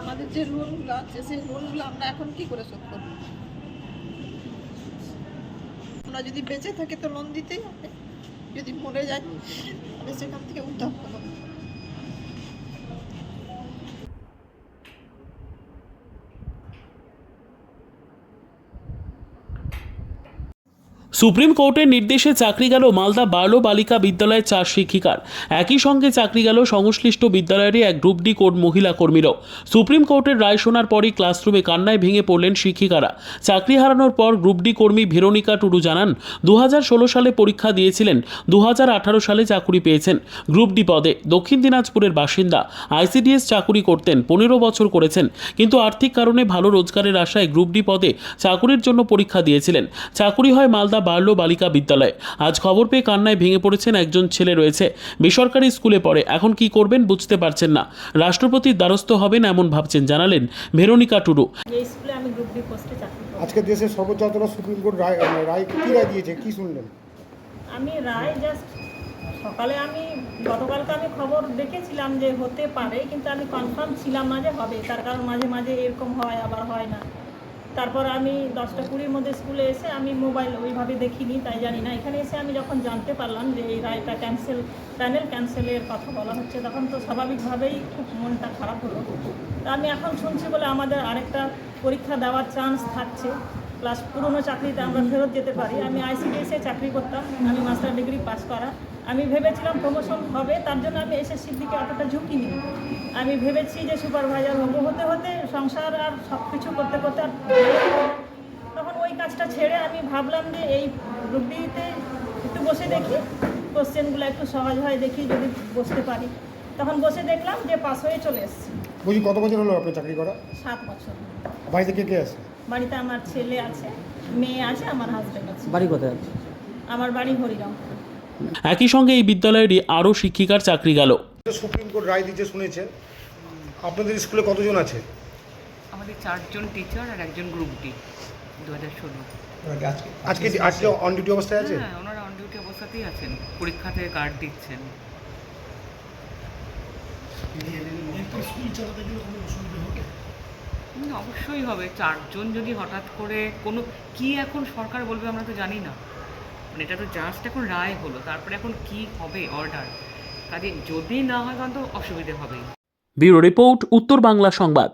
আমাদের যে লোনগুলো আছে, সেই লোনগুলো আমরা এখন কি করে শোধ করব? আমরা যদি বেঁচে থাকি তো লোন দিতেই হবে। যদি মরে যাই সেখান থেকে উদ্ধার করব। সুপ্রিম কোর্টের নির্দেশে চাকরি গেল মালদা বার্লো বালিকা বিদ্যালয়ের চার শিক্ষিকার। একই সঙ্গে চাকরি গেল সংশ্লিষ্ট বিদ্যালয়েরই এক গ্রুপ ডি কোর্ট মহিলা কর্মীরাও। সুপ্রিম কোর্টের রায় শোনার পরই ক্লাসরুমে কান্নায় ভেঙে পড়লেন শিক্ষিকারা। চাকরি হারানোর পর গ্রুপ ডি কর্মী ভেরোনিকা টুডু জানান দু হাজার ষোলো সালে পরীক্ষা দিয়েছিলেন দু হাজার আঠারো সালে চাকুরি পেয়েছেন। গ্রুপ ডি পদে দক্ষিণ দিনাজপুরের বাসিন্দা, আইসিডিএস চাকুরি করতেন, পনেরো বছর করেছেন। কিন্তু আর্থিক কারণে ভালো রোজগারের আশায় গ্রুপ ডি পদে চাকুরির জন্য পরীক্ষা দিয়েছিলেন। চাকুরি হয় মালদা বার্লো বালিকা বিদ্যালয়ে। আজ খবর পেয়ে কান্নায় ভেঙে পড়েছেন একজন ছেলে রয়েছে। বেসরকারি স্কুলে পড়ে। এখন কি করবেন বুঝতে পারছেন না। রাষ্ট্রপতির দ্বারস্থ হবেন এমন ভাবছেন জানালেন ভেরোনিকা টুডু। আমি গ্রুপ ডি পোস্টে চাকরি করি আজকে দেশের সর্বোচ্চ আদালত সুপ্রিম কোর্ট রায় রায় কী রায় দিয়েছে? কি শুনলেন? আমি রায় জাস্ট সকালে আমি গতকালকে আমি খবর দেখেছিলাম যে হতে পারে কিন্তু আমি কনফার্ম ছিলাম না যে হবে। তার কারণ মাঝে মাঝে এরকম হয় আবার হয় না। তারপর আমি দশটা কুড়ির মধ্যে স্কুলে এসে আমি মোবাইল ওইভাবে দেখিনি তাই জানি না। এখানে এসে আমি যখন জানতে পারলাম যে এই রায়টা ক্যান্সেল প্যানেল ক্যান্সেলের কথা বলা হচ্ছে তখন তো স্বাভাবিকভাবেই খুব মনটা খারাপ হলো। তা আমি এখন শুনছি বলে আমাদের আরেকটা পরীক্ষা দেওয়ার চান্স থাকছে। প্লাস পুরনো চাকরিতে আমরা ফেরত যেতে পারি। আমি আইসিডিএসে চাকরি করতাম আমি মাস্টার ডিগ্রি পাস করা। আমি ভেবেছিলাম প্রমোশন হবে তার জন্য আমি এসএসসির দিকে অতটা ঝুঁকি নিই। আমি ভেবেছি যে সুপারভাইজার হব হতে হতে সংসার আর সব কিছু করতে করতে আর তখন ওই কাজটা ছেড়ে আমি ভাবলাম যে এই রুগীতে একটু বসে দেখি কোশ্চেনগুলো একটু সহজ হয় দেখি যদি বসতে পারি। তখন বসে দেখলাম যে পাস হয়ে চলে এসেছি। বলছি কত বছর হলো আপনার চাকরি করা? সাত বছর। বাড়িতে কে কে আছে? বাড়িতে আমার ছেলে আছে মেয়ে আছে আমার হাজব্যান্ড আছে। বাড়ি কোথায় আছে? আমার বাড়ি হরিরাম একই সঙ্গে এই বিদ্যালয়েরই আরও শিক্ষিকার চাকরি গেল। সুপ্রিম কোর্ট রায় দিতে শুনেছেন আপনাদের স্কুলে কতজন আছে? আমাদের চারজন টিচার আর একজন গ্রুপ ডি দু হাজার ষোলো আজকে আজকে অন ডিউটি অবস্থায় আছে? হ্যাঁ ওনারা অন ডিউটি অবস্থাতেই আছেন। পরীক্ষাতে গার্ড দিচ্ছেন। অবশ্যই হবে। চারজন যদি হঠাৎ করে কোনো কি এখন সরকার বলবে আমরা তো জানি না। মানে এটা তো জাস্ট এখন রায় হলো তারপরে এখন কি হবে অর্ডার কাজে যদি না হয় তখন তো অসুবিধে হবে ব্যুরো রিপোর্ট উত্তর বাংলা সংবাদ।